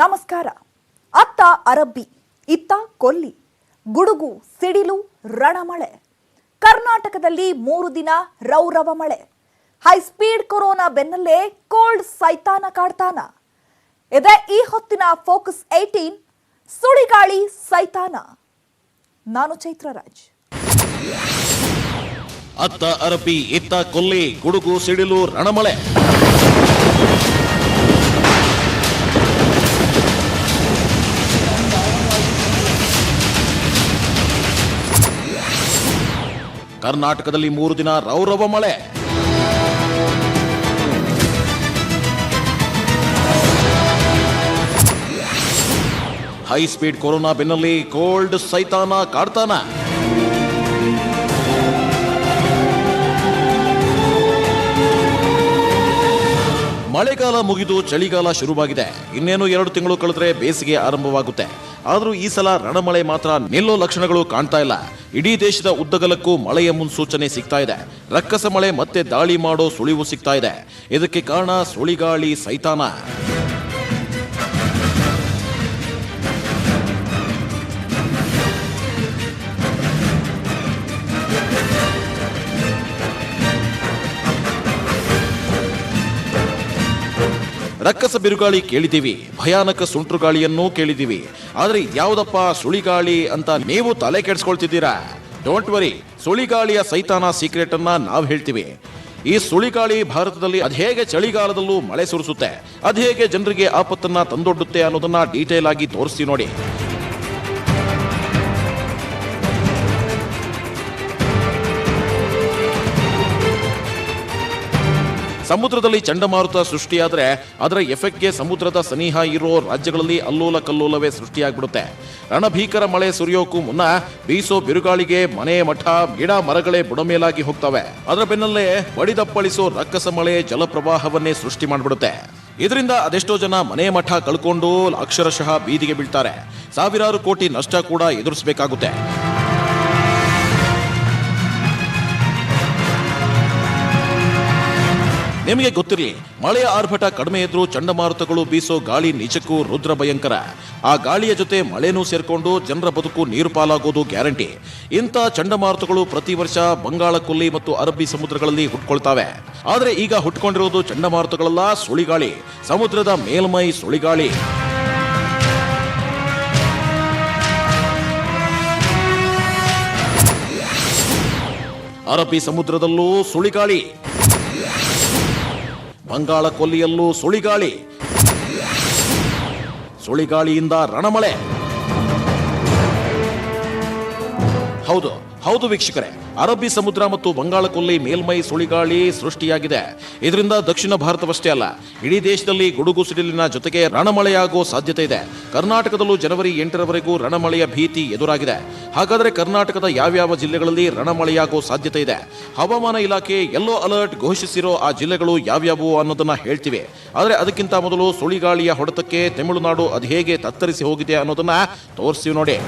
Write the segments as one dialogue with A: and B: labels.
A: ನಮಸ್ಕಾರ. ಅತ್ತ ಅರಬ್ಬಿ, ಇತ್ತ ಕೊಲ್ಲಿ, ಗುಡುಗು, ಸಿಡಿಲು, ರಣಮಳೆ. ಕರ್ನಾಟಕದಲ್ಲಿ ಮೂರು ದಿನ ರೌರವ ಮಳೆ. ಹೈಸ್ಪೀಡ್ ಕೊರೋನಾ ಬೆನ್ನಲ್ಲೇ ಕೋಲ್ಡ್ ಸೈತಾನ ಕಾಡ್ತಾನ. ಇದೆ ಈ ಹೊತ್ತಿನ ಫೋಕಸ್ ಏಯ್ಟೀನ್ ಸುಳಿಗಾಳಿ ಸೈತಾನ. ನಾನು ಚೈತ್ರರಾಜ್.
B: ಅತ್ತ ಅರಬ್ಬಿ, ಇತ್ತ ಕೊಲ್ಲಿ, ಗುಡುಗು, ಸಿಡಿಲು, ರಣಮಳೆ. ಕರ್ನಾಟಕದಲ್ಲಿ ಮೂರು ದಿನ ರೌರವ ಮಳೆ. ಹೈ ಸ್ಪೀಡ್ ಕೊರೋನಾ ಬೆನ್ನಲ್ಲಿ ಕೋಲ್ಡ್ ಸೈತಾನ ಕಾಡ್ತಾನ. ಮಳೆಗಾಲ ಮುಗಿದು ಚಳಿಗಾಲ ಶುರುವಾಗಿದೆ. ಇನ್ನೇನು ಎರಡು ತಿಂಗಳು ಕಳೆದ್ರೆ ಬೇಸಿಗೆ ಆರಂಭವಾಗುತ್ತೆ. ಆದರೂ ಈ ಸಲ ರಣಮಳೆ ಮಾತ್ರ ನಿಲ್ಲೋ ಲಕ್ಷಣಗಳು ಕಾಣ್ತಾ ಇಲ್ಲ. ಇಡೀ ದೇಶದ ಉದ್ದಗಲಕ್ಕೂ ಮಳೆಯ ಮುನ್ಸೂಚನೆ ಸಿಗ್ತಾ ಇದೆ. ರಕ್ಕಸ ಮಳೆ ಮತ್ತೆ ದಾಳಿ ಮಾಡೋ ಸುಳಿವು ಸಿಗ್ತಾ ಇದೆ. ಇದಕ್ಕೆ ಕಾರಣ ಸುಳಿಗಾಳಿ ಸೈತಾನ. ರಕ್ಕಸ ಬಿರುಗಾಳಿ ಕೇಳಿದ್ದೀವಿ, ಭಯಾನಕ ಸುಂಟ್ರುಗಾಳಿಯನ್ನೂ ಕೇಳಿದ್ದೀವಿ. ಆದರೆ ಯಾವುದಪ್ಪ ಸುಳಿಗಾಳಿ ಅಂತ ನೀವು ತಲೆ ಕೆಡಿಸ್ಕೊಳ್ತಿದ್ದೀರಾ? ಡೋಂಟ್ ವರಿ ಸುಳಿಗಾಳಿಯ ಸೈತಾನ ಸೀಕ್ರೆಟ್ ಅನ್ನ ನಾವು ಹೇಳ್ತೀವಿ. ಈ ಸುಳಿಗಾಳಿ ಭಾರತದಲ್ಲಿ ಅದ್ಹೇಗೆ ಚಳಿಗಾಲದಲ್ಲೂ ಮಳೆ ಸುರಿಸುತ್ತೆ ಅದ್ಹೇಗೆ ಜನರಿಗೆ ಆಪತ್ತನ್ನ ತಂದೊಡ್ಡುತ್ತೆ ಅನ್ನೋದನ್ನ ಡೀಟೇಲ್ ಆಗಿ ತೋರಿಸ್ತೀವಿ ನೋಡಿ. ಸಮುದ್ರದಲ್ಲಿ ಚಂಡಮಾರುತ ಸೃಷ್ಟಿಯಾದರೆ ಅದರ ಎಫೆಕ್ಟ್ಗೆ ಸಮುದ್ರದ ಸನಿಹ ಇರೋ ರಾಜ್ಯಗಳಲ್ಲಿ ಅಲ್ಲೋಲ ಕಲ್ಲೋಲವೇ ಸೃಷ್ಟಿಯಾಗ್ಬಿಡುತ್ತೆ. ರಣಭೀಕರ ಮಳೆ ಸುರಿಯೋಕ್ಕೂ ಮುನ್ನ ಬೀಸೋ ಬಿರುಗಾಳಿಗೆ ಮನೆ ಮಠ, ಗಿಡ ಮರಗಳೇ ಬುಡಮೇಲಾಗಿ ಹೋಗ್ತವೆ. ಅದರ ಬೆನ್ನಲ್ಲೇ ಬಡಿದಪ್ಪಳಿಸೋ ರಕ್ಕಸ ಮಳೆ ಜಲಪ್ರವಾಹವನ್ನೇ ಸೃಷ್ಟಿ ಮಾಡಿಬಿಡುತ್ತೆ. ಇದರಿಂದ ಅದೆಷ್ಟೋ ಜನ ಮನೆ ಮಠ ಕಳ್ಕೊಂಡು ಅಕ್ಷರಶಃ ಬೀದಿಗೆ ಬೀಳ್ತಾರೆ. ಸಾವಿರಾರು ಕೋಟಿ ನಷ್ಟ ಕೂಡ ಎದುರಿಸಬೇಕಾಗುತ್ತೆ. ನಿಮಗೆ ಗೊತ್ತಿರಲಿ, ಮಳೆಯ ಆರ್ಭಟ ಕಡಿಮೆ ಇದ್ರೂ ಚಂಡಮಾರುತಗಳು ಬೀಸೋ ಗಾಳಿ ನಿಜಕ್ಕೂ ರುದ್ರ ಭಯಂಕರ ಆ ಗಾಳಿಯ ಜೊತೆ ಮಳೆನೂ ಸೇರ್ಕೊಂಡು ಜನರ ಬದುಕು ನೀರು ಪಾಲಾಗೋದು ಗ್ಯಾರಂಟಿ. ಇಂಥ ಚಂಡಮಾರುತಗಳು ಪ್ರತಿ ವರ್ಷ ಬಂಗಾಳ ಕೊಲ್ಲಿ ಮತ್ತು ಅರಬ್ಬಿ ಸಮುದ್ರಗಳಲ್ಲಿ ಹುಟ್ಕೊಳ್ತಾವೆ. ಆದರೆ ಈಗ ಹುಟ್ಕೊಂಡಿರೋದು ಚಂಡಮಾರುತಗಳಲ್ಲ, ಸುಳಿಗಾಳಿ. ಸಮುದ್ರದ ಮೇಲ್ಮೈ ಸುಳಿಗಾಳಿ. ಅರಬ್ಬಿ ಸಮುದ್ರದಲ್ಲೂ ಸುಳಿಗಾಳಿ. ಬಂಗಾಳ ಕೊಲ್ಲಿಯಲ್ಲೂ ಸುಳಿಗಾಳಿ. ಸುಳಿಗಾಳಿಯಿಂದ ರಣಮಳೆ. ಹೌದು ಹೌದು ವೀಕ್ಷಕರೇ. ಅರಬ್ಬಿ ಸಮುದ್ರ ಮತ್ತು ಬಂಗಾಳಕೊಲ್ಲಿ ಮೇಲ್ಮೈ ಸುಳಿಗಾಳಿ ಸೃಷ್ಟಿಯಾಗಿದೆ. ಇದರಿಂದ ದಕ್ಷಿಣ ಭಾರತವಷ್ಟೇ ಅಲ್ಲ, ಇಡೀ ದೇಶದಲ್ಲಿ ಗುಡುಗು ಸಿಡಿಲಿನ ಜೊತೆಗೆ ರಣಮಳೆಯಾಗುವ ಸಾಧ್ಯತೆ ಇದೆ. ಕರ್ನಾಟಕದಲ್ಲೂ ಜನವರಿ ಎಂಟರವರೆಗೂ ರಣಮಳೆಯ ಭೀತಿ ಎದುರಾಗಿದೆ. ಹಾಗಾದರೆ ಕರ್ನಾಟಕದ ಯಾವ್ಯಾವ ಜಿಲ್ಲೆಗಳಲ್ಲಿ ರಣಮಳೆಯಾಗುವ ಸಾಧ್ಯತೆ ಇದೆ? ಹವಾಮಾನ ಇಲಾಖೆ ಯೆಲ್ಲೋ ಅಲರ್ಟ್ ಘೋಷಿಸಿರೋ ಆ ಜಿಲ್ಲೆಗಳು ಯಾವ್ಯಾವು ಅನ್ನೋದನ್ನ ಹೇಳ್ತೀವಿ. ಆದರೆ ಅದಕ್ಕಿಂತ ಮೊದಲು ಸುಳಿಗಾಳಿಯ ಹೊಡೆತಕ್ಕೆ ತಮಿಳುನಾಡು ಅದು ಹೇಗೆ ತತ್ತರಿಸಿ ಹೋಗಿದೆ ಅನ್ನೋದನ್ನ ತೋರಿಸ್ತೀವಿ ನೋಡಿ.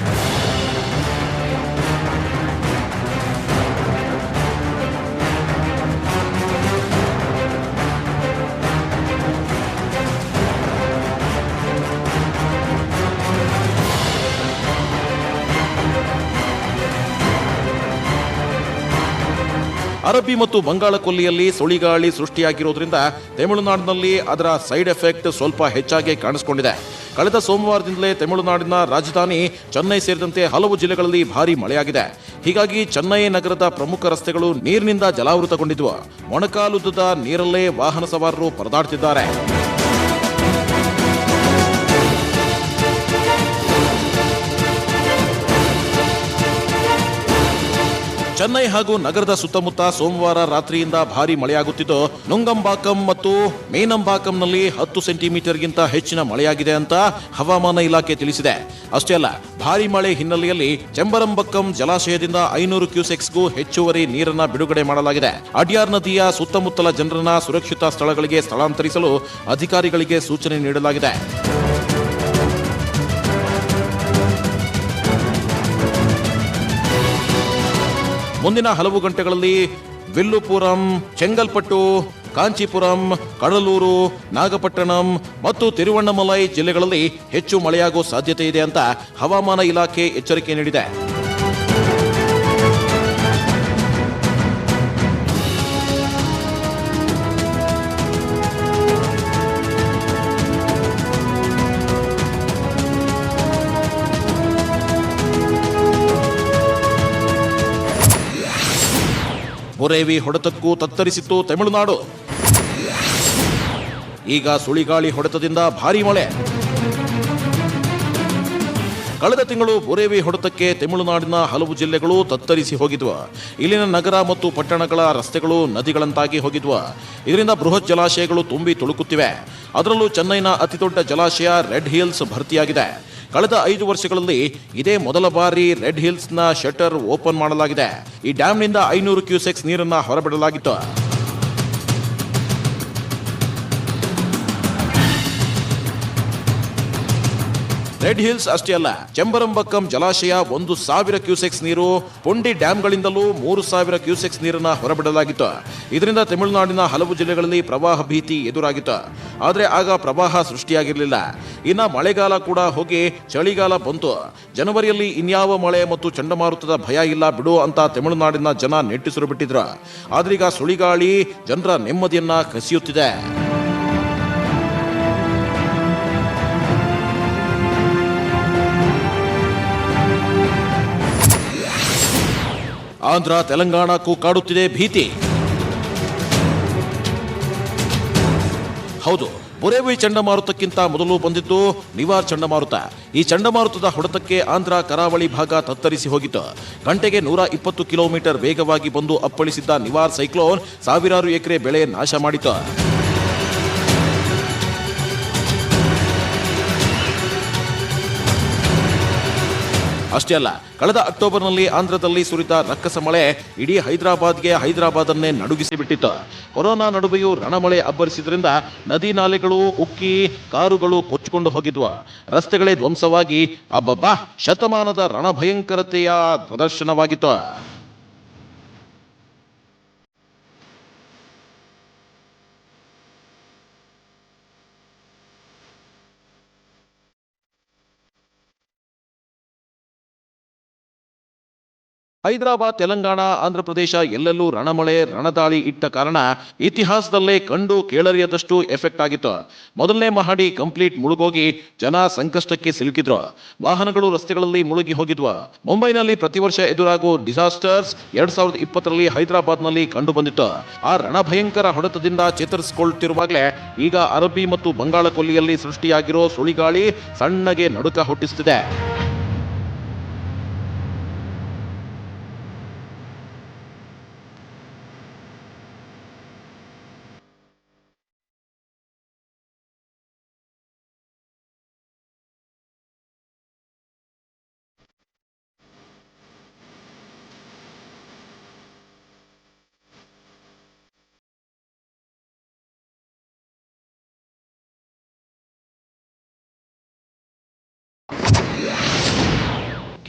B: ಅರಬ್ಬಿ ಮತ್ತು ಬಂಗಾಳ ಕೊಲ್ಲಿಯಲ್ಲಿ ಸುಳಿಗಾಳಿ ಸೃಷ್ಟಿಯಾಗಿರೋದ್ರಿಂದ ತಮಿಳುನಾಡಿನಲ್ಲಿ ಅದರ ಸೈಡ್ ಎಫೆಕ್ಟ್ ಸ್ವಲ್ಪ ಹೆಚ್ಚಾಗಿ ಕಾಣಿಸಿಕೊಂಡಿದೆ. ಕಳೆದ ಸೋಮವಾರದಿಂದಲೇ ತಮಿಳುನಾಡಿನ ರಾಜಧಾನಿ ಚೆನ್ನೈ ಸೇರಿದಂತೆ ಹಲವು ಜಿಲ್ಲೆಗಳಲ್ಲಿ ಭಾರಿ ಮಳೆಯಾಗಿದೆ. ಹೀಗಾಗಿ ಚೆನ್ನೈ ನಗರದ ಪ್ರಮುಖ ರಸ್ತೆಗಳು ನೀರಿನಿಂದ ಜಲಾವೃತಗೊಂಡಿದ್ದವು ಮೊಣಕಾಲುದ್ದದ ನೀರಲ್ಲೇ ವಾಹನ ಸವಾರರು ಪರದಾಡ್ತಿದ್ದಾರೆ. ಚೆನ್ನೈ ಹಾಗೂ ನಗರದ ಸುತ್ತಮುತ್ತ ಸೋಮವಾರ ರಾತ್ರಿಯಿಂದ ಭಾರಿ ಮಳೆಯಾಗುತ್ತಿದ್ದು, ನುಂಗಂಬಾಕಂ ಮತ್ತು ಮೇನಂಬಾಕಂನಲ್ಲಿ ಹತ್ತು ಸೆಂಟಿಮೀಟರ್ಗಿಂತ ಹೆಚ್ಚಿನ ಮಳೆಯಾಗಿದೆ ಅಂತ ಹವಾಮಾನ ಇಲಾಖೆ ತಿಳಿಸಿದೆ. ಅಷ್ಟೇ ಅಲ್ಲ, ಭಾರಿ ಮಳೆ ಹಿನ್ನೆಲೆಯಲ್ಲಿ ಚೆಂಬರಂಬಕ್ಕಂ ಜಲಾಶಯದಿಂದ ಐನೂರು ಕ್ಯೂಸೆಕ್ಸ್ಗೂ ಹೆಚ್ಚುವರಿ ನೀರನ್ನ ಬಿಡುಗಡೆ ಮಾಡಲಾಗಿದೆ. ಅಡ್ಯಾರ್ ನದಿಯ ಸುತ್ತಮುತ್ತಲ ಜನರನ್ನ ಸುರಕ್ಷಿತ ಸ್ಥಳಗಳಿಗೆ ಸ್ಥಳಾಂತರಿಸಲು ಅಧಿಕಾರಿಗಳಿಗೆ ಸೂಚನೆ ನೀಡಲಾಗಿದೆ. ಮುಂದಿನ ಹಲವು ಗಂಟೆಗಳಲ್ಲಿ ವಿಲ್ಲುಪುರಂ, ಚೆಂಗಲ್ಪಟ್ಟು, ಕಾಂಚೀಪುರಂ, ಕಡಲೂರು, ನಾಗಪಟ್ಟಣಂ ಮತ್ತು ತಿರುವಣ್ಣಮಲೈ ಜಿಲ್ಲೆಗಳಲ್ಲಿ ಹೆಚ್ಚು ಮಳೆಯಾಗುವ ಸಾಧ್ಯತೆ ಇದೆ ಅಂತ ಹವಾಮಾನ ಇಲಾಖೆ ಎಚ್ಚರಿಕೆ ನೀಡಿದೆ. ಬುರೇವಿ ಹೊಡೆತಕ್ಕೂ ತತ್ತರಿಸಿತ್ತು ತಮಿಳುನಾಡು. ಈಗ ಸುಳಿಗಾಳಿ ಹೊಡೆತದಿಂದ ಭಾರಿ ಮಳೆ. ಕಳೆದ ತಿಂಗಳು ಬೊರೇವಿ ಹೊಡೆತಕ್ಕೆ ತಮಿಳುನಾಡಿನ ಹಲವು ಜಿಲ್ಲೆಗಳು ತತ್ತರಿಸಿ ಹೋಗಿದ್ವು. ಇಲ್ಲಿನ ನಗರ ಮತ್ತು ಪಟ್ಟಣಗಳ ರಸ್ತೆಗಳು ನದಿಗಳಂತಾಗಿ ಹೋಗಿದ್ವು. ಇದರಿಂದ ಬೃಹತ್ ಜಲಾಶಯಗಳು ತುಂಬಿ ತುಳುಕುತ್ತಿವೆ. ಅದರಲ್ಲೂ ಚೆನ್ನೈನ ಅತಿದೊಡ್ಡ ಜಲಾಶಯ ರೆಡ್ ಹಿಲ್ಸ್ ಭರ್ತಿಯಾಗಿದೆ. ಕಳೆದ ಐದು ವರ್ಷಗಳಲ್ಲಿ ಇದೇ ಮೊದಲ ಬಾರಿ ರೆಡ್ ಹಿಲ್ಸ್ನ ಶಟರ್ ಓಪನ್ ಮಾಡಲಾಗಿದೆ. ಈ ಡ್ಯಾಂನಿಂದ ಐನೂರು ಕ್ಯೂಸೆಕ್ಸ್ ನೀರನ್ನ ಹೊರಬಿಡಲಾಗಿತ್ತು. ರೆಡ್ ಹಿಲ್ಸ್ ಅಷ್ಟೇ ಅಲ್ಲ ಚೆಂಬರಂಬಕ್ಕಂ ಜಲಾಶಯ ಒಂದು ಸಾವಿರ ಕ್ಯೂಸೆಕ್ಸ್ ನೀರು, ಪೊಂಡಿ ಡ್ಯಾಂಗಳಿಂದಲೂ ಮೂರು ಸಾವಿರ ಕ್ಯೂಸೆಕ್ಸ್ ನೀರನ್ನ ಹೊರಬಿಡಲಾಗಿತ್ತು. ಇದರಿಂದ ತಮಿಳುನಾಡಿನ ಹಲವು ಜಿಲ್ಲೆಗಳಲ್ಲಿ ಪ್ರವಾಹ ಭೀತಿ ಎದುರಾಗಿತ್ತು. ಆದರೆ ಆಗ ಪ್ರವಾಹ ಸೃಷ್ಟಿಯಾಗಿರಲಿಲ್ಲ. ಇನ್ನ ಮಳೆಗಾಲ ಕೂಡ ಹೋಗಿ ಚಳಿಗಾಲ ಬಂತು. ಜನವರಿಯಲ್ಲಿ ಇನ್ಯಾವ ಮಳೆ ಮತ್ತು ಚಂಡಮಾರುತದ ಭಯ ಇಲ್ಲ ಬಿಡು ಅಂತ ತಮಿಳುನಾಡಿನ ಜನ ನೆಟ್ಟಿಸಿರು ಬಿಟ್ಟಿದ್ರು. ಆದ್ರೀಗ ಸುಳಿಗಾಳಿ ಜನರ ನೆಮ್ಮದಿಯನ್ನ ಕಸಿಯುತ್ತಿದೆ. ಆಂಧ್ರ, ತೆಲಂಗಾಣಕ್ಕೂ ಕಾಡುತ್ತಿದೆ ಭೀತಿ. ಹೌದು, ಬುರೇವಿ ಚಂಡಮಾರುತಕ್ಕಿಂತ ಮೊದಲು ಬಂದಿದ್ದು ನಿವಾರ್ ಚಂಡಮಾರುತ. ಈ ಚಂಡಮಾರುತದ ಹೊಡೆತಕ್ಕೆ ಆಂಧ್ರ ಕರಾವಳಿ ಭಾಗ ತತ್ತರಿಸಿ ಹೋಗಿತ್ತು. ಗಂಟೆಗೆ ನೂರ ಇಪ್ಪತ್ತು ಕಿಲೋಮೀಟರ್ ವೇಗವಾಗಿ ಬಂದು ಅಪ್ಪಳಿಸಿದ್ದ ನಿವಾರ್ ಸೈಕ್ಲೋನ್ ಸಾವಿರಾರು ಎಕರೆ ಬೆಳೆ ನಾಶ ಮಾಡಿತು ಅಷ್ಟೇ ಅಲ್ಲ, ಕಳೆದ ಅಕ್ಟೋಬರ್ನಲ್ಲಿ ಆಂಧ್ರದಲ್ಲಿ ಸುರಿದ ರಕ್ಕಸ ಮಳೆ ಇಡೀ ಹೈದರಾಬಾದ್ಗೆ ಹೈದರಾಬಾದನ್ನೇ ನಡುಗಿಸಿ ಬಿಟ್ಟಿತ್ತು. ಕೊರೋನಾ ನಡುವೆಯೂ ರಣಮಳೆ ಅಬ್ಬರಿಸಿದ್ರಿಂದ ನದಿ ನಾಲೆಗಳು ಉಕ್ಕಿ ಕಾರುಗಳು ಕೊಚ್ಚಿಕೊಂಡು ಹೋಗಿದ್ವು. ರಸ್ತೆಗಳೇ ಧ್ವಂಸವಾಗಿ, ಅಬ್ಬಬ್ಬಾ, ಶತಮಾನದ ರಣಭಯಂಕರತೆಯ ಪ್ರದರ್ಶನವಾಗಿತ್ತು. ಹೈದರಾಬಾದ್, ತೆಲಂಗಾಣ ಆಂಧ್ರಪ್ರದೇಶ ಎಲ್ಲೆಲ್ಲೂ ರಣಮಳೆ, ರಣದಾಳಿ ಇಟ್ಟ ಕಾರಣ ಇತಿಹಾಸದಲ್ಲೇ ಕಂಡು ಕೇಳರಿಯದಷ್ಟು ಎಫೆಕ್ಟ್ ಆಗಿತ್ತು. ಮೊದಲನೇ ಮಹಡಿ ಕಂಪ್ಲೀಟ್ ಮುಳುಗೋಗಿ ಜನ ಸಂಕಷ್ಟಕ್ಕೆ ಸಿಲುಕಿದ್ರು. ವಾಹನಗಳು ರಸ್ತೆಗಳಲ್ಲಿ ಮುಳುಗಿ ಹೋಗಿದ್ವು. ಮುಂಬೈನಲ್ಲಿ ಪ್ರತಿ ವರ್ಷ ಎದುರಾಗುವ ಡಿಸಾಸ್ಟರ್ಸ್ ಎರಡ್ ಸಾವಿರದ ಇಪ್ಪತ್ತರಲ್ಲಿ ಹೈದರಾಬಾದ್ನಲ್ಲಿ ಕಂಡು ಬಂದಿತ್ತು. ಆ ರಣಭಯಂಕರ ಹೊಡೆತದಿಂದ ಚೇತರಿಸಿಕೊಳ್ಳುತ್ತಿರುವಾಗಲೇ ಈಗ ಅರಬ್ಬಿ ಮತ್ತು ಬಂಗಾಳ ಕೊಲ್ಲಿಯಲ್ಲಿ ಸೃಷ್ಟಿಯಾಗಿರೋ ಸುಳಿಗಾಳಿ ಸಣ್ಣಗೆ ನಡುಕ ಹುಟ್ಟಿಸುತ್ತಿದೆ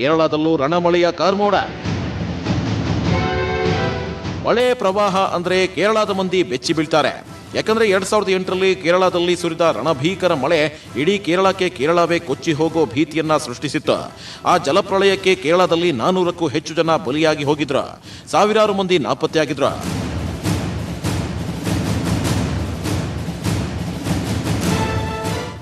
B: ಕೇರಳದಲ್ಲೂ ರಣಮಳೆಯ ಕಾರ್ಮೋಡ. ಮಳೆ ಪ್ರವಾಹ ಅಂದ್ರೆ ಕೇರಳದ ಮಂದಿ ಬೆಚ್ಚಿ ಬೀಳ್ತಾರೆ. ಯಾಕಂದ್ರೆ ಎರಡ್ ಸಾವಿರದ ಎಂಟರಲ್ಲಿ ಕೇರಳದಲ್ಲಿ ಸುರಿದ ರಣಭೀಕರ ಮಳೆ ಇಡೀ ಕೇರಳಕ್ಕೆ ಕೇರಳವೇ ಕೊಚ್ಚಿ ಹೋಗೋ ಭೀತಿಯನ್ನ ಸೃಷ್ಟಿಸಿತ್ತು. ಆ ಜಲಪ್ರಳಯಕ್ಕೆ ಕೇರಳದಲ್ಲಿ ನಾನೂರಕ್ಕೂ ಹೆಚ್ಚು ಜನ ಬಲಿಯಾಗಿ ಹೋಗಿದ್ರು. ಸಾವಿರಾರು ಮಂದಿ ನಾಪತ್ತೆಯಾಗಿದ್ರು.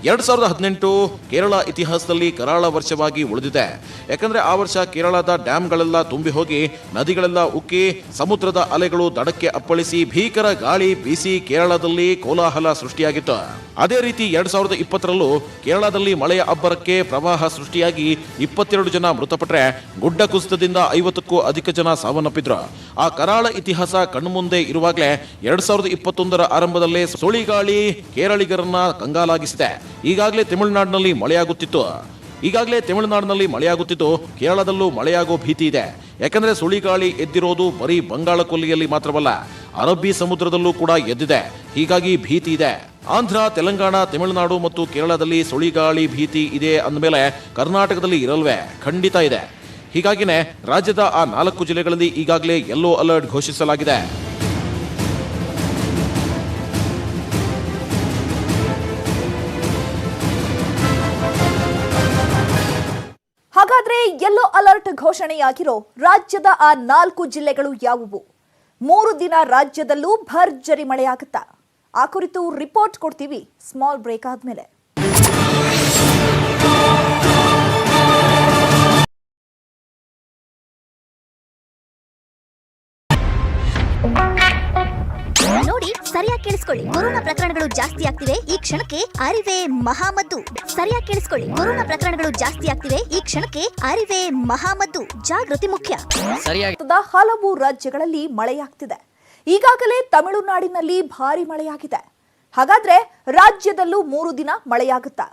B: ಎರಡ್ ಸಾವಿರದ ಹದಿನೆಂಟು ಕೇರಳ ಇತಿಹಾಸದಲ್ಲಿ ಕರಾಳ ವರ್ಷವಾಗಿ ಉಳಿದಿದೆ. ಯಾಕಂದ್ರೆ ಆ ವರ್ಷ ಕೇರಳದ ಡ್ಯಾಮ್ಗಳೆಲ್ಲ ತುಂಬಿ ಹೋಗಿ ನದಿಗಳೆಲ್ಲ ಉಕ್ಕಿ ಸಮುದ್ರದ ಅಲೆಗಳು ದಡಕ್ಕೆ ಅಪ್ಪಳಿಸಿ ಭೀಕರ ಗಾಳಿ ಬೀಸಿ ಕೇರಳದಲ್ಲಿ ಕೋಲಾಹಲ ಸೃಷ್ಟಿಯಾಗಿತ್ತು. ಅದೇ ರೀತಿ ಎರಡು ಸಾವಿರದ ಇಪ್ಪತ್ತರಲ್ಲೂ ಕೇರಳದಲ್ಲಿ ಮಳೆಯ ಅಬ್ಬರಕ್ಕೆ ಪ್ರವಾಹ ಸೃಷ್ಟಿಯಾಗಿ ಇಪ್ಪತ್ತೆರಡು ಜನ ಮೃತಪಟ್ಟರೆ ಗುಡ್ಡ ಕುಸಿತದಿಂದ ಐವತ್ತಕ್ಕೂ ಅಧಿಕ ಜನ ಸಾವನ್ನಪ್ಪಿದ್ರು. ಆ ಕರಾಳ ಇತಿಹಾಸ ಕಣ್ಮುಂದೆ ಇರುವಾಗಲೇ ಎರಡ್ ಸಾವಿರದ ಇಪ್ಪತ್ತೊಂದರ ಆರಂಭದಲ್ಲೇ ಸುಳಿಗಾಳಿ ಕೇರಳಿಗರನ್ನ ಕಂಗಾಲಾಗಿಸಿದೆ. ಈಗಾಗಲೇ ತಮಿಳುನಾಡಿನಲ್ಲಿ ಮಳೆಯಾಗುತ್ತಿತ್ತು. ಈಗಾಗಲೇ ತಮಿಳುನಾಡಿನಲ್ಲಿ ಮಳೆಯಾಗುತ್ತಿದ್ದು ಕೇರಳದಲ್ಲೂ ಮಳೆಯಾಗೋ ಭೀತಿ ಇದೆ. ಯಾಕಂದರೆ ಸುಳಿಗಾಳಿ ಎದ್ದಿರೋದು ಬರೀ ಬಂಗಾಳ ಕೊಲ್ಲಿಯಲ್ಲಿ ಮಾತ್ರವಲ್ಲ, ಅರಬ್ಬಿ ಸಮುದ್ರದಲ್ಲೂ ಕೂಡ ಎದ್ದಿದೆ. ಹೀಗಾಗಿ ಭೀತಿ ಇದೆ. ಆಂಧ್ರ, ತೆಲಂಗಾಣ, ತಮಿಳುನಾಡು ಮತ್ತು ಕೇರಳದಲ್ಲಿ ಸುಳಿಗಾಳಿ ಭೀತಿ ಇದೆ ಅಂದಮೇಲೆ ಕರ್ನಾಟಕದಲ್ಲಿ ಇರಲ್ವೇ? ಖಂಡಿತ ಇದೆ. ಹೀಗಾಗಿನೇ ರಾಜ್ಯದ ಆ ನಾಲ್ಕು ಜಿಲ್ಲೆಗಳಲ್ಲಿ ಈಗಾಗಲೇ ಯೆಲ್ಲೋ ಅಲರ್ಟ್ ಘೋಷಿಸಲಾಗಿದೆ.
A: ಹಾಗಾದ್ರೆ ಯೆಲ್ಲೋ ಅಲರ್ಟ್ ಘೋಷಣೆಯಾಗಿರೋ ರಾಜ್ಯದ ಆ ನಾಲ್ಕು ಜಿಲ್ಲೆಗಳು ಯಾವುವು? ಮೂರು ದಿನ ರಾಜ್ಯದಲ್ಲೂ ಭರ್ಜರಿ ಮಳೆಯಾಗುತ್ತಾ? ಆ ಕುರಿತು ರಿಪೋರ್ಟ್ ಕೊಡ್ತೀವಿ. ಸ್ಮಾಲ್ ಬ್ರೇಕ್ ಆದ್ಮೇಲೆ.
C: ನೋಡಿ ಸರಿಯಾಗಿ ಕೇಳಿಸ್ಕೊಳ್ಳಿ. ಕೊರೋನಾ ಪ್ರಕರಣಗಳು ಜಾಸ್ತಿ ಆಗ್ತಿವೆ. ಈ ಕ್ಷಣಕ್ಕೆ ಅರಿವೆ ಮಹಾಮದ್ದು. ಸರಿಯಾಗಿ ಕೇಳಿಸ್ಕೊಳ್ಳಿ. ಕೊರೋನಾ ಪ್ರಕರಣಗಳು ಜಾಸ್ತಿ ಆಗ್ತಿವೆ. ಈ ಕ್ಷಣಕ್ಕೆ ಅರಿವೇ ಮಹಾಮದ್ದು. ಜಾಗೃತಿ ಮುಖ್ಯ.
D: ಸರಿಯಾಗಿ
A: ಹಲವು ರಾಜ್ಯಗಳಲ್ಲಿ ಮಳೆಯಾಗ್ತಿದೆ. ಈಗಾಗಲೇ ತಮಿಳುನಾಡಿನಲ್ಲಿ ಭಾರಿ ಮಳೆಯಾಗಿದೆ. ಹಾಗಾದ್ರೆ ರಾಜ್ಯದಲ್ಲೂ ಮೂರು ದಿನ ಮಳೆಯಾಗುತ್ತಾ?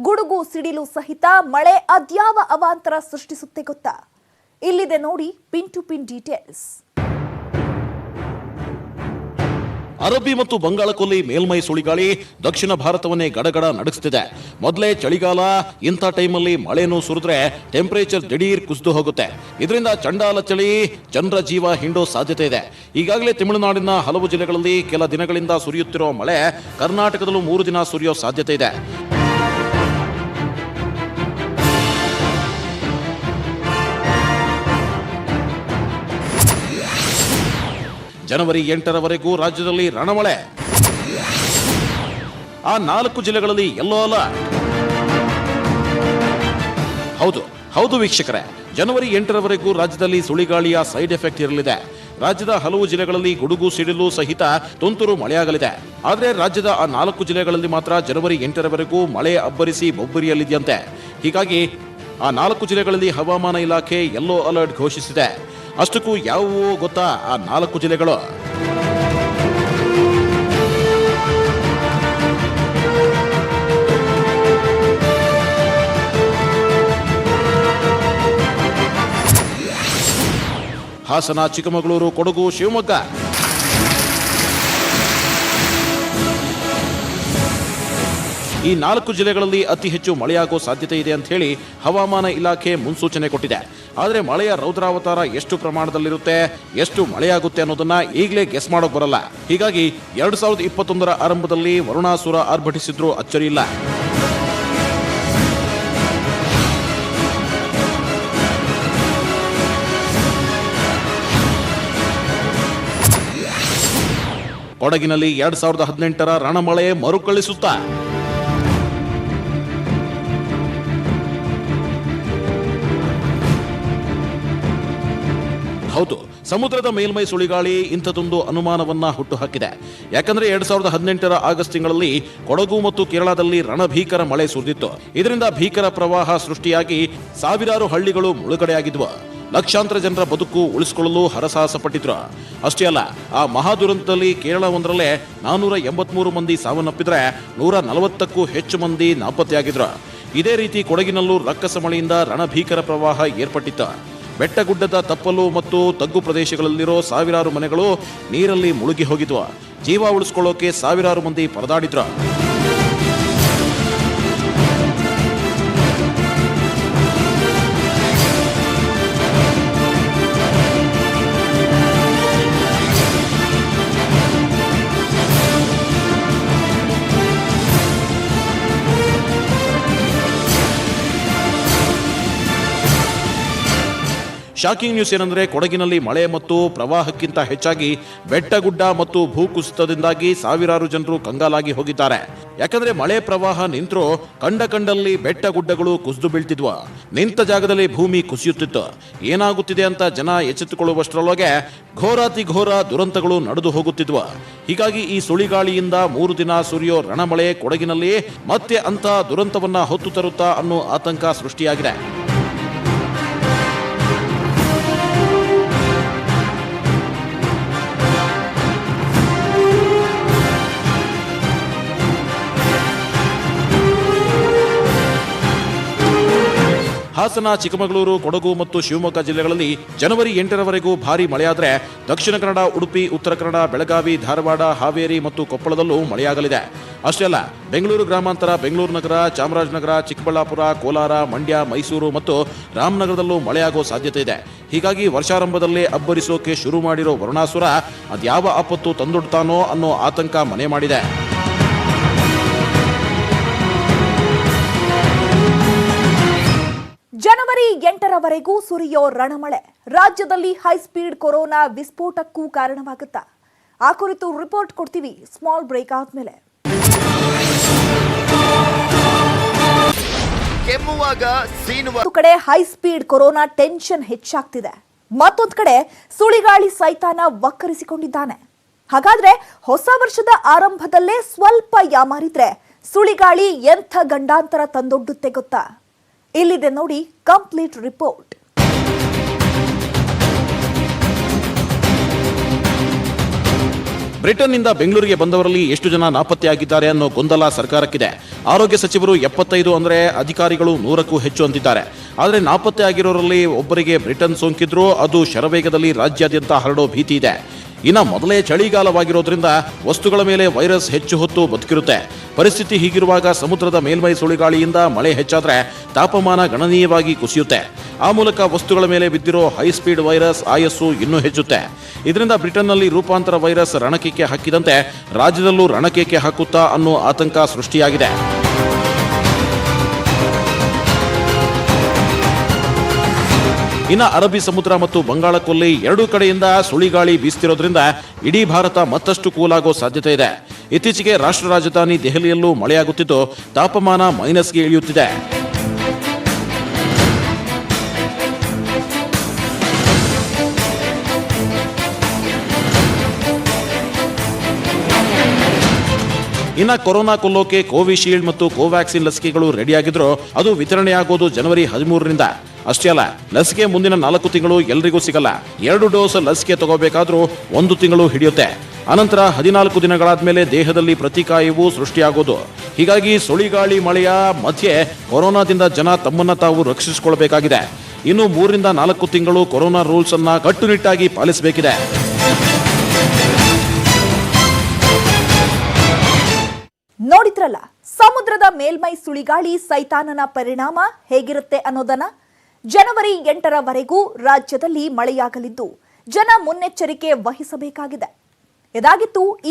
A: ಗುಡುಗು ಸಿಡಿಲು ಸಹಿತ ಮಳೆ ಅದ್ಯಾವ ಅವಾಂತರ ಸೃಷ್ಟಿಸುತ್ತೆ ಗೊತ್ತಾ? ಇಲ್ಲಿದೆ ನೋಡಿ ಪಿನ್ ಟು ಪಿನ್ ಡೀಟೇಲ್ಸ್.
B: ಅರಬ್ಬಿ ಮತ್ತು ಬಂಗಾಳಕೊಲ್ಲಿ ಮೇಲ್ಮೈ ಸುಳಿಗಾಳಿ ದಕ್ಷಿಣ ಭಾರತವನ್ನೇ ಗಡಗಡ ನಡೆಸ್ತಿದೆ. ಮೊದಲೇ ಚಳಿಗಾಲ, ಇಂಥ ಟೈಮಲ್ಲಿ ಮಳೆನೂ ಸುರಿದ್ರೆ ಟೆಂಪರೇಚರ್ ದಿಢೀರ್ ಕುಸಿದು ಹೋಗುತ್ತೆ. ಇದರಿಂದ ಚಂಡಾಲ ಚಳಿ ಜನರ ಜೀವ ಹಿಂಡೋ ಸಾಧ್ಯತೆ ಇದೆ. ಈಗಾಗಲೇ ತಮಿಳುನಾಡಿನ ಹಲವು ಜಿಲ್ಲೆಗಳಲ್ಲಿ ಕೆಲ ದಿನಗಳಿಂದ ಸುರಿಯುತ್ತಿರುವ ಮಳೆ ಕರ್ನಾಟಕದಲ್ಲೂ ಮೂರು ದಿನ ಸುರಿಯೋ ಸಾಧ್ಯತೆ ಇದೆ. ಜನವರಿ ಎಂಟರವರೆಗೂ ರಾಜ್ಯದಲ್ಲಿ ರಣಮಳೆ. ಆ ನಾಲ್ಕು ಜಿಲ್ಲೆಗಳಲ್ಲಿ ಎಲ್ಲೋ ಅಲ್ಲ ಹೌದು ಹೌದು ವೀಕ್ಷಕರೇ. ಜನವರಿ ಎಂಟರವರೆಗೂ ರಾಜ್ಯದಲ್ಲಿ ಸುಳಿಗಾಳಿಯ ಸೈಡ್ ಎಫೆಕ್ಟ್ ಇರಲಿದೆ. ರಾಜ್ಯದ ಹಲವು ಜಿಲ್ಲೆಗಳಲ್ಲಿ ಗುಡುಗು, ಸಿಡಿಲು ಸಹಿತ ತುಂತುರು ಮಳೆಯಾಗಲಿದೆ. ಆದರೆ ರಾಜ್ಯದ ಆ ನಾಲ್ಕು ಜಿಲ್ಲೆಗಳಲ್ಲಿ ಮಾತ್ರ ಜನವರಿ ಎಂಟರವರೆಗೂ ಮಳೆ ಅಬ್ಬರಿಸಿ ಬೊಬ್ಬರಿಯಲ್ಲಿದೆಯಂತೆ. ಹೀಗಾಗಿ ಆ ನಾಲ್ಕು ಜಿಲ್ಲೆಗಳಲ್ಲಿ ಹವಾಮಾನ ಇಲಾಖೆ ಯೆಲ್ಲೋ ಅಲರ್ಟ್ ಘೋಷಿಸಿದೆ. ಅಷ್ಟಕ್ಕೂ ಯಾವುವು ಗೊತ್ತಾ ಆ ನಾಲ್ಕು ಜಿಲ್ಲೆಗಳು? ಹಾಸನ ಚಿಕ್ಕಮಗಳೂರು ಕೊಡಗು ಶಿವಮೊಗ್ಗ. ಈ ನಾಲ್ಕು ಜಿಲ್ಲೆಗಳಲ್ಲಿ ಅತಿ ಹೆಚ್ಚು ಮಳೆಯಾಗೋ ಸಾಧ್ಯತೆ ಇದೆ ಅಂತ ಹೇಳಿ ಹವಾಮಾನ ಇಲಾಖೆ ಮುನ್ಸೂಚನೆ ಕೊಟ್ಟಿದೆ. ಆದರೆ ಮಳೆಯ ರೌದ್ರಾವತಾರ ಎಷ್ಟು ಪ್ರಮಾಣದಲ್ಲಿರುತ್ತೆ, ಎಷ್ಟು ಮಳೆಯಾಗುತ್ತೆ ಅನ್ನೋದನ್ನ ಈಗಲೇ ಗೆಸ್ ಮಾಡೋಕೆ ಬರಲ್ಲ. ಹೀಗಾಗಿ ಎರಡ್ ಸಾವಿರದ ಇಪ್ಪತ್ತೊಂದರ ಆರಂಭದಲ್ಲಿ ವರುಣಾಸುರ ಆರ್ಭಟಿಸಿದ್ರು ಅಚ್ಚರಿ ಇಲ್ಲ. ಕೊಡಗಿನಲ್ಲಿ ಎರಡ್ ಸಾವಿರದ ಹದಿನೆಂಟರ ರಣಮಳೆ ಮರುಕಳಿಸುತ್ತಾ. ಹೌದು, ಸಮುದ್ರದ ಮೇಲ್ಮೈ ಸುಳಿಗಾಳಿ ಇಂಥದೊಂದು ಅನುಮಾನವನ್ನ ಹುಟ್ಟುಹಾಕಿದೆ. ಯಾಕಂದ್ರೆ ಎರಡ್ ಸಾವಿರದ ಹದಿನೆಂಟರ ಆಗಸ್ಟ್ ತಿಂಗಳಲ್ಲಿ ಕೊಡಗು ಮತ್ತು ಕೇರಳದಲ್ಲಿ ರಣಭೀಕರ ಮಳೆ ಸುರಿದಿತ್ತು. ಇದರಿಂದ ಭೀಕರ ಪ್ರವಾಹ ಸೃಷ್ಟಿಯಾಗಿ ಸಾವಿರಾರು ಹಳ್ಳಿಗಳು ಮುಳುಗಡೆಯಾಗಿದ್ವು. ಲಕ್ಷಾಂತರ ಜನರ ಬದುಕು ಉಳಿಸಿಕೊಳ್ಳಲು ಹರಸಾಹಸ ಪಟ್ಟಿದ್ರು ಅಷ್ಟೇ ಅಲ್ಲ, ಆ ಮಹಾದುರಂತದಲ್ಲಿ ಕೇರಳ ಒಂದರಲ್ಲೇ ನಾನೂರ ಎಂಬತ್ಮೂರು ಮಂದಿ ಸಾವನ್ನಪ್ಪಿದ್ರೆ ನೂರ ನಲವತ್ತಕ್ಕೂ ಹೆಚ್ಚು ಮಂದಿ ನಾಪತ್ತೆಯಾಗಿದ್ರು. ಇದೇ ರೀತಿ ಕೊಡಗಿನಲ್ಲೂ ರಕ್ಕಸ ಮಳೆಯಿಂದ ರಣಭೀಕರ ಪ್ರವಾಹ ಏರ್ಪಟ್ಟಿತ್ತು. ಬೆಟ್ಟಗುಡ್ಡದ ತಪ್ಪಲು ಮತ್ತು ತಗ್ಗು ಪ್ರದೇಶಗಳಲ್ಲಿರೋ ಸಾವಿರಾರು ಮನೆಗಳು ನೀರಲ್ಲಿ ಮುಳುಗಿ ಹೋಗಿದ್ವು. ಜೀವ ಉಳಿಸ್ಕೊಳ್ಳೋಕೆ ಸಾವಿರಾರು ಮಂದಿ ಪರದಾಡಿದ್ರು. ಶಾಕಿಂಗ್ ನ್ಯೂಸ್ ಏನಂದ್ರೆ ಕೊಡಗಿನಲ್ಲಿ ಮಳೆ ಮತ್ತು ಪ್ರವಾಹಕ್ಕಿಂತ ಹೆಚ್ಚಾಗಿ ಬೆಟ್ಟಗುಡ್ಡ ಮತ್ತು ಭೂಕುಸಿತದಿಂದಾಗಿ ಸಾವಿರಾರು ಜನರು ಕಂಗಾಲಾಗಿ ಹೋಗಿದ್ದಾರೆ. ಯಾಕಂದ್ರೆ ಮಳೆ ಪ್ರವಾಹ ನಿಂತರೂ ಕಂಡ ಕಂಡಲ್ಲಿ ಬೆಟ್ಟ ಗುಡ್ಡಗಳು ಕುಸಿದು ಬೀಳ್ತಿದ್ವು. ನಿಂತ ಜಾಗದಲ್ಲಿ ಭೂಮಿ ಕುಸಿಯುತ್ತಿತ್ತು. ಏನಾಗುತ್ತಿದೆ ಅಂತ ಜನ ಎಚ್ಚೆತ್ತುಕೊಳ್ಳುವಷ್ಟರೊಳಗೆ ಘೋರಾತಿ ಘೋರ ದುರಂತಗಳು ನಡೆದು ಹೋಗುತ್ತಿದ್ವು. ಹೀಗಾಗಿ ಈ ಸುಳಿಗಾಳಿಯಿಂದ ಮೂರು ದಿನ ಸುರಿಯೋ ರಣಮಳೆ ಕೊಡಗಿನಲ್ಲಿ ಮತ್ತೆ ಅಂತ ದುರಂತವನ್ನ ಹೊತ್ತು ತರುತ್ತಾ ಅನ್ನೋ ಆತಂಕ ಸೃಷ್ಟಿಯಾಗಿದೆ. ಹಾಸನ, ಚಿಕ್ಕಮಗಳೂರು, ಕೊಡಗು ಮತ್ತು ಶಿವಮೊಗ್ಗ ಜಿಲ್ಲೆಗಳಲ್ಲಿ ಜನವರಿ ಎಂಟರವರೆಗೂ ಭಾರಿ ಮಳೆಯಾದರೆ ದಕ್ಷಿಣ ಕನ್ನಡ, ಉಡುಪಿ, ಉತ್ತರ ಕನ್ನಡ, ಬೆಳಗಾವಿ, ಧಾರವಾಡ, ಹಾವೇರಿ ಮತ್ತು ಕೊಪ್ಪಳದಲ್ಲೂ ಮಳೆಯಾಗಲಿದೆ. ಅಷ್ಟೇ ಅಲ್ಲ, ಬೆಂಗಳೂರು ಗ್ರಾಮಾಂತರ, ಬೆಂಗಳೂರು ನಗರ, ಚಾಮರಾಜನಗರ, ಚಿಕ್ಕಬಳ್ಳಾಪುರ, ಕೋಲಾರ, ಮಂಡ್ಯ, ಮೈಸೂರು ಮತ್ತು ರಾಮನಗರದಲ್ಲೂ ಮಳೆಯಾಗೋ ಸಾಧ್ಯತೆ ಇದೆ. ಹೀಗಾಗಿ ವರ್ಷಾರಂಭದಲ್ಲೇ ಅಬ್ಬರಿಸೋಕೆ ಶುರು ಮಾಡಿರೋ ವರುಣಾಸುರ, ಅದ್ಯಾವ ಆಪತ್ತು ತಂದೊಡ್ತಾನೋ ಅನ್ನೋ ಆತಂಕ ಮನೆ ಮಾಡಿದೆ.
A: ಎಂಟರವರೆಗೂ ಸುರಿಯೋ ರಣಮಳೆ. ರಾಜ್ಯದಲ್ಲಿ ಹೈಸ್ಪೀಡ್ ಕೊರೋನಾ ವಿಸ್ಫೋಟಕ್ಕೂ ಕಾರಣವಾಗುತ್ತಾ? ಆ ಕುರಿತು ರಿಪೋರ್ಟ್ ಕೊಡ್ತೀವಿ. ಸ್ಮಾಲ್ ಬ್ರೇಕ್ ಆದ್ಮೇಲೆ. ಕಡೆ ಹೈಸ್ಪೀಡ್ ಕೊರೋನಾ ಟೆನ್ಷನ್ ಹೆಚ್ಚಾಗ್ತಿದೆ. ಮತ್ತೊಂದು ಕಡೆ ಸುಳಿಗಾಳಿ ಸೈತಾನ ವಕ್ಕರಿಸಿಕೊಂಡಿದ್ದಾನೆ. ಹಾಗಾದ್ರೆ ಹೊಸ ವರ್ಷದ ಆರಂಭದಲ್ಲೇ ಸ್ವಲ್ಪ ಯಾಮಾರಿದ್ರೆ ಸುಳಿಗಾಳಿ ಎಂಥ ಗಂಡಾಂತರ ತಂದೊಡ್ಡುತ್ತೆ ಗೊತ್ತಾ? ಇಲ್ಲಿದೆ ನೋಡಿ ಕಂಪ್ಲೀಟ್ ರಿಪೋರ್ಟ್
B: ಬ್ರಿಟನ್ನಿಂದ ಬೆಂಗಳೂರಿಗೆ ಬಂದವರಲ್ಲಿ ಎಷ್ಟು ಜನ ನಾಪತ್ತೆಯಾಗಿದ್ದಾರೆ ಅನ್ನೋ ಗೊಂದಲ ಸರ್ಕಾರಕ್ಕಿದೆ. ಆರೋಗ್ಯ ಸಚಿವರು ಎಪ್ಪತ್ತೈದು ಅಂದರೆ ಅಧಿಕಾರಿಗಳು ನೂರಕ್ಕೂ ಹೆಚ್ಚು ಅಂತಿದ್ದಾರೆ. ಆದರೆ ನಾಪತ್ತೆ ಆಗಿರೋರಲ್ಲಿ ಒಬ್ಬರಿಗೆ ಬ್ರಿಟನ್ ಸೋಂಕಿದ್ರು, ಅದು ಶರವೇಗದಲ್ಲಿ ರಾಜ್ಯಾದ್ಯಂತ ಹರಡೋ ಭೀತಿ ಇದೆ. ಇನ್ನ ಮೊದಲೇ ಚಳಿಗಾಲವಾಗಿರೋದ್ರಿಂದ ವಸ್ತುಗಳ ಮೇಲೆ ವೈರಸ್ ಹೆಚ್ಚು ಹೊತ್ತು ಬದುಕಿರುತ್ತೆ. ಪರಿಸ್ಥಿತಿ ಹೀಗಿರುವಾಗ ಸಮುದ್ರದ ಮೇಲ್ಮೈ ಸುಳಿಗಾಳಿಯಿಂದ ಮಳೆ ಹೆಚ್ಚಾದರೆ ತಾಪಮಾನ ಗಣನೀಯವಾಗಿ ಕುಸಿಯುತ್ತೆ. ಆ ಮೂಲಕ ವಸ್ತುಗಳ ಮೇಲೆ ಬಿದ್ದಿರೋ ಹೈ ಸ್ಪೀಡ್ ವೈರಸ್ ಆಯಸ್ಸು ಇನ್ನೂ ಹೆಚ್ಚುತ್ತೆ. ಇದರಿಂದ ಬ್ರಿಟನ್ನಲ್ಲಿ ರೂಪಾಂತರ ವೈರಸ್ ರಣಕೇಕೆ ಹಾಕಿದಂತೆ ರಾಜ್ಯದಲ್ಲೂ ರಣಕೇಕೆ ಹಾಕುತ್ತಾ ಅನ್ನೋ ಆತಂಕ ಸೃಷ್ಟಿಯಾಗಿದೆ. ಇನ್ನು ಅರಬ್ಬಿ ಸಮುದ್ರ ಮತ್ತು ಬಂಗಾಳಕೊಲ್ಲಿ ಎರಡೂ ಕಡೆಯಿಂದ ಸುಳಿಗಾಳಿ ಬೀಸ್ತಿರೋದ್ರಿಂದ ಇಡೀ ಭಾರತ ಮತ್ತಷ್ಟು ಕೂಲಾಗೋ ಸಾಧ್ಯತೆ ಇದೆ. ಇತ್ತೀಚೆಗೆ ರಾಷ್ಟ್ರ ರಾಜಧಾನಿ ದೆಹಲಿಯಲ್ಲೂ ಮಳೆಯಾಗುತ್ತಿದ್ದು, ತಾಪಮಾನ ಮೈನಸ್ಗೆ ಇಳಿಯುತ್ತಿದೆ. ಇನ್ನ ಕೊರೋನಾ ಕೊಲ್ಲೋಕೆ ಕೋವಿಶೀಲ್ಡ್ ಮತ್ತು ಕೋವ್ಯಾಕ್ಸಿನ್ ಲಸಿಕೆಗಳು ರೆಡಿಯಾಗಿದ್ರು ಅದು ವಿತರಣೆಯಾಗೋದು ಜನವರಿ ಹದಿಮೂರರಿಂದ. ಅಷ್ಟೇ ಅಲ್ಲ, ಲಸಿಕೆ ಮುಂದಿನ ನಾಲ್ಕು ತಿಂಗಳು ಎಲ್ರಿಗೂ ಸಿಗಲ್ಲ. ಎರಡು ಡೋಸ್ ಲಸಿಕೆ ತಗೋಬೇಕಾದ್ರೂ ಒಂದು ತಿಂಗಳು ಹಿಡಿಯುತ್ತೆ. ಅನಂತರ ಹದಿನಾಲ್ಕು ದಿನಗಳಾದ್ಮೇಲೆ ದೇಹದಲ್ಲಿ ಪ್ರತಿಕಾಯವು ಸೃಷ್ಟಿಯಾಗೋದು. ಹೀಗಾಗಿ ಸುಳಿಗಾಳಿ ಮಳೆಯ ಮಧ್ಯೆ ಕೊರೋನಾದಿಂದ ಜನ ತಮ್ಮನ್ನ ತಾವು ರಕ್ಷಿಸಿಕೊಳ್ಳಬೇಕಾಗಿದೆ ಇನ್ನು ಮೂರರಿಂದ ನಾಲ್ಕು ತಿಂಗಳು ಕೊರೋನಾ ರೂಲ್ಸ್ ಅನ್ನ ಕಟ್ಟುನಿಟ್ಟಾಗಿ ಪಾಲಿಸಬೇಕಿದೆ.
A: ನೋಡಿದ್ರಲ್ಲ, ಸಮುದ್ರದ ಮೇಲ್ಮೈ ಸುಳಿಗಾಳಿ ಸೈತಾನನ ಪರಿಣಾಮ ಹೇಗಿರುತ್ತೆ ಅನ್ನೋದನ್ನ? ಜನವರಿ ಎಂಟರವರೆಗೂ ರಾಜ್ಯದಲ್ಲಿ ಮಳೆಯಾಗಲಿದ್ದು, ಜನ ಮುನ್ನೆಚ್ಚರಿಕೆ ವಹಿಸಬೇಕಾಗಿದೆ. ಇದಾಗಿತ್ತು